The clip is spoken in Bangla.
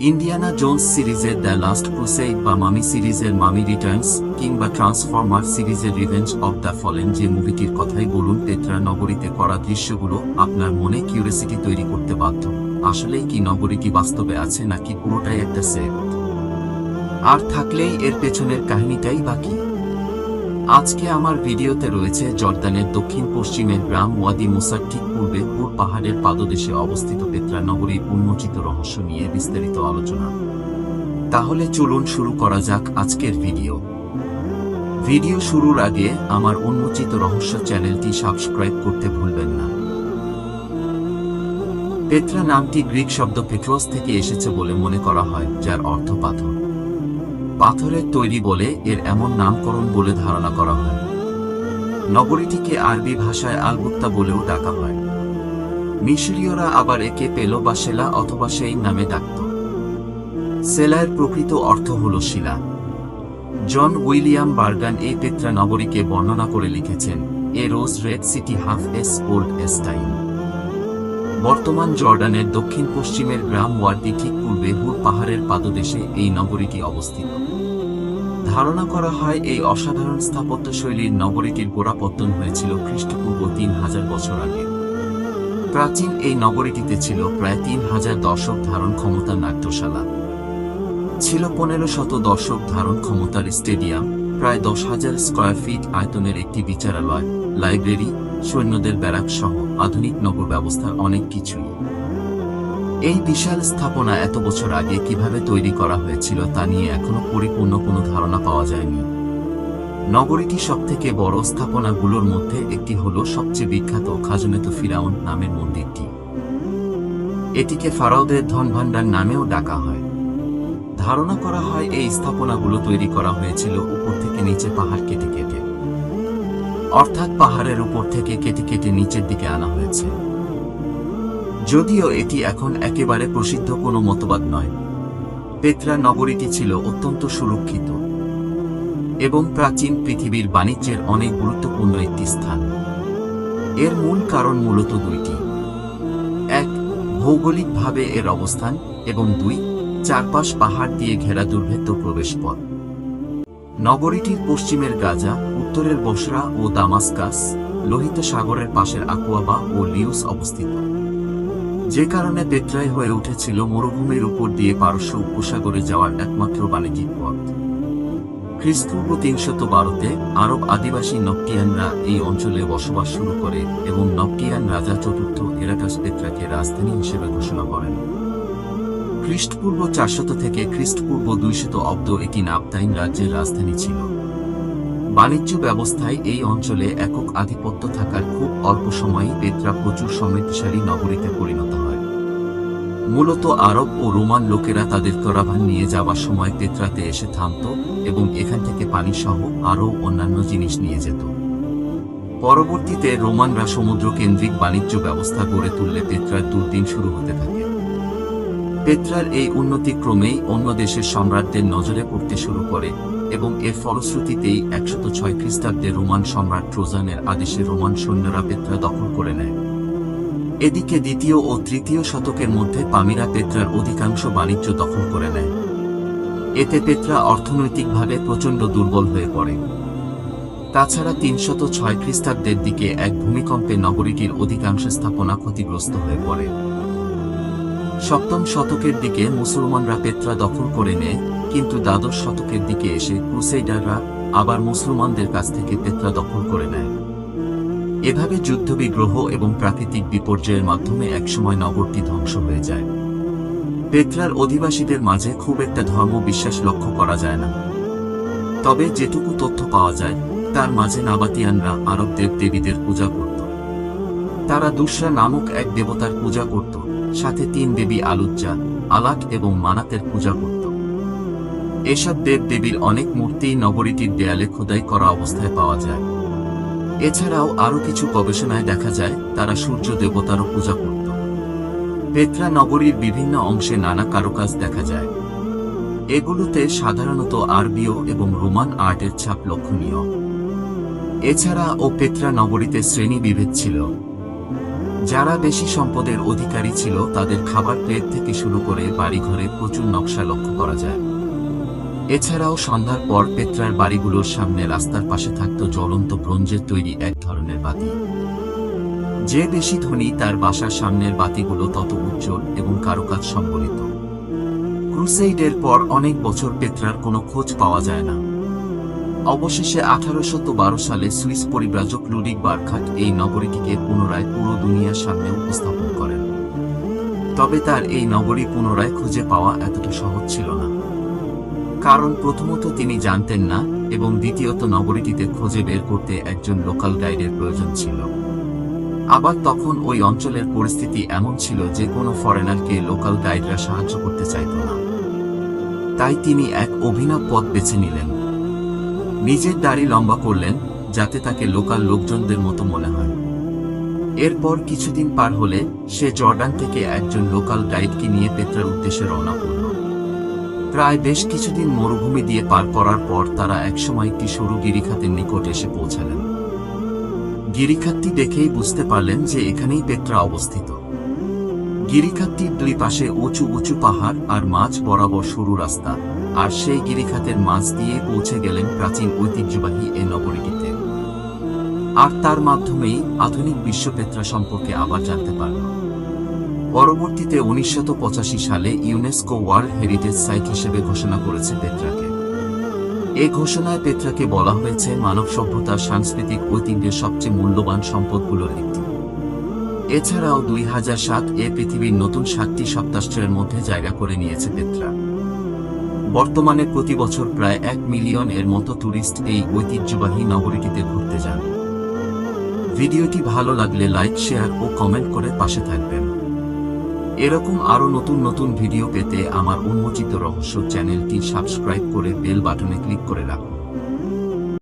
ইন্ডিয়ানা জোন্স সিরিজের দ্য লাস্ট ক্রুসেড বা মামি সিরিজের মামি রিটার্নস কিংবা ট্রান্সফর্মার সিরিজের রিভেঞ্জ অব দ্য ফলেন যে মুভিটির কথাই বলুন তেত্রা নগরীতে করা দৃশ্যগুলো আপনার মনে কিউরিয়াসিটি তৈরি করতে বাধ্য। আসলেই কি নগরীটি বাস্তবে আছে নাকি পুরোটাই একটা সেট? আর থাকলেই এর পেছনের কাহিনীটাই বাকি আজকে আমার ভিডিওতে রয়েছে জর্দানের দক্ষিণ পশ্চিমের গ্রাম ওয়াদি মুসার ঠিক পূর্বে পুর পাহাড়ের পাদদেশে অবস্থিত পেত্রা নগরীর উন্মোচিত রহস্য নিয়ে বিস্তারিত আলোচনা। তাহলে চলুন শুরু করা যাক আজকের ভিডিও। ভিডিও শুরুর আগে আমার উন্মোচিত রহস্য চ্যানেলটি সাবস্ক্রাইব করতে ভুলবেন না। পেত্রা নামটি গ্রিক শব্দ পেট্রোস থেকে এসেছে বলে মনে করা হয়, যার অর্থ পাথর। পাথরের তৈরি বলে এর এমন নামকরণ বলে ধারণা করা হয়। নগরীটিকে আরবি ভাষায় আলবুত্তা বলেও ডাকা হয়। মিশরীয়রা আবার একে পেল বা সেলা অথবা সেই নামে ডাকত। সেলার প্রকৃত অর্থ হল শিলা। জন উইলিয়াম বার্গান এই পেত্রা নগরীকে বর্ণনা করে লিখেছেন, a rose red city half as old as time. বর্তমান জর্ডানের দক্ষিণ পশ্চিমের গ্রাম ওয়ার্ডি ঠিক পূর্বে হুর পাহাড়ের পাদদেশে এই নগরীটি অবস্থিত। ধারণা করা হয় এই অসাধারণ স্থাপত্যশৈলীর নগরীটির গোড়াপত্তন হয়েছিল খ্রিস্টপূর্ব তিন হাজার বছর আগে। প্রাচীন এই নগরীটিতে ছিল প্রায় তিন হাজার দর্শক ধারণ ক্ষমতার নাট্যশালা। ছিল পনেরো শত দর্শক ধারণ ক্ষমতার স্টেডিয়াম, প্রায় দশ হাজার স্কোয়ার ফিট আয়তনের একটি বিচারালয়, লাইব্রেরি সৈন্যদের ব্যারাক সহ আধুনিক নগর ব্যবস্থার অনেক কিছুই। এই বিশাল স্থাপনা এত বছর আগে কীভাবে তৈরি করা হয়েছিল তা নিয়ে এখনও পরিপূর্ণ কোনো ধারণা পাওয়া যায়নি। নগরীটি সবথেকে বড় স্থাপনাগুলোর মধ্যে একটি হল সবচেয়ে বিখ্যাত খাজনেত ফিরাউন নামের মন্দিরটি। এটিকে ফারাওদের ধনভাণ্ডার নামেও ডাকা হয়। ধারণা করা হয় এই স্থাপনাগুলো তৈরি করা হয়েছিল উপর থেকে নিচে পাহাড় কেটে কেটে। অর্থাৎ পাহাড়ের উপর থেকে কেটে কেটে নিচের দিকে আনা হয়েছে। যদিও এটি এখন একেবারে প্রসিদ্ধ কোনো মতবাদ নয়। পেত্রা নগরীটি ছিল অত্যন্ত সুরক্ষিত এবং প্রাচীন পৃথিবীর বাণিজ্যের অনেক গুরুত্বপূর্ণ একটি স্থান। এর মূল কারণ মূলত দুইটি। এক, ভৌগোলিকভাবে এর অবস্থান এবং দুই, চারপাশ পাহাড় দিয়ে ঘেরা দুর্ভেদ্য প্রবেশ পথ নগরীটির পশ্চিমের গাজা উত্তরের বসরা ও দামাস্কাস, লোহিত সাগরের পাশের আকুয়াবা ও লিউস অবস্থিত। যে কারণে পেট্রাই হয়ে উঠেছিল মরুভূমির উপর দিয়ে পারস্য উপসাগরে যাওয়ার একমাত্র বাণিজ্যিক পথ। খ্রিস্টপূর্ব তিনশত বারোতে আরব আদিবাসী নকটিয়ানরা এই অঞ্চলে বসবাস শুরু করে এবং নকটিয়ান রাজা চতুর্থ এরাকাস পেট্রাকে রাজধানী হিসেবে ঘোষণা করেন। খ্রিস্টপূর্ব চারশত থেকে খ্রিস্টপূর্ব দুইশত অব্দ এটি নাবতাইন রাজ্যের রাজধানী ছিল। বাণিজ্য ব্যবস্থায় এই অঞ্চলে একক আধিপত্য থাকার খুব অল্প সময়েই পেত্রা প্রচুর সমৃদ্ধশালী নগরীতে পরিণত হয়। মূলত আরব ও রোমান লোকেরা তাদের করাভান নিয়ে যাওয়ার সময় পেত্রাতে এসে থামত এবং এখান থেকে পানি সহ আরও অন্যান্য জিনিস নিয়ে যেত। পরবর্তীতে রোমানরা সমুদ্র কেন্দ্রিক বাণিজ্য ব্যবস্থা গড়ে তুললে পেত্রার দুর্দিন শুরু হতে থাকে। পেত্রার এই উন্নতি ক্রমেই অন্য দেশের সম্রাটদের নজরে পড়তে শুরু করে। এবং এর ফলশ্রুতিতেই একশত ছয় খ্রিস্টাব্দে রোমান সম্রাট ট্রোজানের আদেশে রোমান সৈন্যরা পেত্রা দখল করে নেয়। এদিকে দ্বিতীয় ও তৃতীয় শতকের মধ্যে পামিরা পেত্রার অধিকাংশ বাণিজ্য দখল করে নেয়। এতে পেত্রা অর্থনৈতিকভাবে প্রচণ্ড দুর্বল হয়ে পড়ে। তাছাড়া তিনশত ছয় খ্রিস্টাব্দের দিকে এক ভূমিকম্পে নগরীটির অধিকাংশ স্থাপনা ক্ষতিগ্রস্ত হয়ে পড়ে। সপ্তম শতকের দিকে মুসলমানরা পেত্রা দখল করে নেয়, কিন্তু দ্বাদশ শতকের দিকে এসে ক্রুসেডাররা আবার মুসলমানদের কাছ থেকে পেত্রা দখল করে নেয়। এভাবে যুদ্ধবিগ্রহ এবং প্রাকৃতিক বিপর্যয়ের মাধ্যমে একসময় নগরটি ধ্বংস হয়ে যায়। পেত্রার অধিবাসীদের মাঝে খুব একটা ধর্ম বিশ্বাস লক্ষ্য করা যায় না। তবে যেটুকু তথ্য পাওয়া যায়, তার মাঝে নাবাতিয়ানরা আরব দেব দেবীদের পূজা করত। তারা দুসরা নামক এক দেবতার পূজা করত। সাথে তিন দেবী আলুজ্জা আলাট এবং মানাতের পূজা করত। এসব দেব দেবীর অনেক মূর্তি নগরীটির দেয়ালে খোদাই করা অবস্থায় পাওয়া যায়। এছাড়াও আরও কিছু গবেষণায় দেখা যায়, তারা সূর্য দেবতারও পূজা করত। পেত্রা নগরীর বিভিন্ন অংশে নানা কারুকাজ দেখা যায়। এগুলোতে সাধারণত আরবীয় এবং রোমান আর্টের ছাপ লক্ষণীয়। এছাড়া ও পেত্রা নগরীতে শ্রেণি বিভেদ ছিল। যারা বেশি সম্পদের অধিকারী ছিল, তাদের খাবার প্লেট থেকে শুরু করে বাড়িঘরে প্রচুর নকশা লক্ষ্য করা যায়। এছাড়াও সন্ধ্যার পর পেত্রার বাড়িগুলোর সামনে রাস্তার পাশে থাকত জ্বলন্ত ব্রোঞ্জের তৈরি এক ধরনের বাতি। যে বেশি ধনী তার বাসার সামনের বাতিগুলো তত উজ্জ্বল এবং কারুকাজ সম্বলিত। ক্রুসেইডের পর অনেক বছর পেত্রার কোনো খোঁজ পাওয়া যায় না। অবশেষে আঠারোশো বারো সালে সুইস পরিব্রাজক লুডিক বার্খাট এই নগরীটিকে পুনরায় পুরো দুনিয়ার সামনে উপস্থাপন করেন। তবে তার এই নগরী পুনরায় খুঁজে পাওয়া এতটা সহজ ছিল না। কারণ প্রথমত তিনি জানতেন না এবং দ্বিতীয়ত নগরীটিতে খুঁজে বের করতে একজন লোকাল গাইডের প্রয়োজন ছিল। আবার তখন ওই অঞ্চলের পরিস্থিতি এমন ছিল যে কোনো ফরেনারকে লোকাল গাইডরা সাহায্য করতে চাইত না। তাই তিনি এক অভিনব পথ বেছে নিলেন। নিজের দাড়ি লম্বা করলেন যাতে তাকে লোকাল লোকজনদের মতো মনে হয়। এরপর কিছুদিন পার হলে সে জর্ডান থেকে একজন লোকাল গাইডকে নিয়ে পেত্রার উদ্দেশ্যে রওনা করল। প্রায় বেশ কিছুদিন মরুভূমি দিয়ে পার করার পর তারা একসময় একটি সরু গিরিখাতের নিকট এসে পৌঁছালেন। গিরিখাতটি দেখেই বুঝতে পারলেন যে এখানেই পেত্রা অবস্থিত। গিরিখাতটির দুই পাশে উঁচু উঁচু পাহাড় আর মাঝ বরাবর সরু রাস্তা। আর সেই গিরিখাতের মাঝ দিয়ে পৌঁছে গেলেন প্রাচীন ঐতিহ্যবাহী এ নগরীটিতে। আর তার মাধ্যমেই আধুনিক বিশ্ব পেত্রা সম্পর্কে আবার জানতে পারল পরবর্তীতে উনিশশো পঁচাশি সালে ইউনেস্কো ওয়ার্ল্ড হেরিটেজ সাইট হিসেবে ঘোষণা করেছে পেত্রাকে। এ ঘোষণায় পেত্রাকে বলা হয়েছে মানব সভ্যতার সাংস্কৃতিক ঐতিহ্যের সবচেয়ে মূল্যবান সম্পদগুলোর একটি। এছাড়াও দুই হাজার সাত এ পৃথিবীর নতুন সাতটি সপ্তাশ্রয়ের মধ্যে জায়গা করে নিয়েছে পেত্রা। বর্তমানে প্রতি বছর প্রায় এক মিলিয়ন এর মতো ট্যুরিস্ট এই ঐতিহ্যবাহী নগরীটিতে ঘুরতে যান। ভিডিওটি ভালো লাগলে লাইক, শেয়ার ও কমেন্ট করে পাশে থাকবেন। এরকম আরও নতুন নতুন ভিডিও পেতে আমার উন্মোচিত রহস্য চ্যানেলটি সাবস্ক্রাইব করে বেল বাটনে ক্লিক করে রাখুন।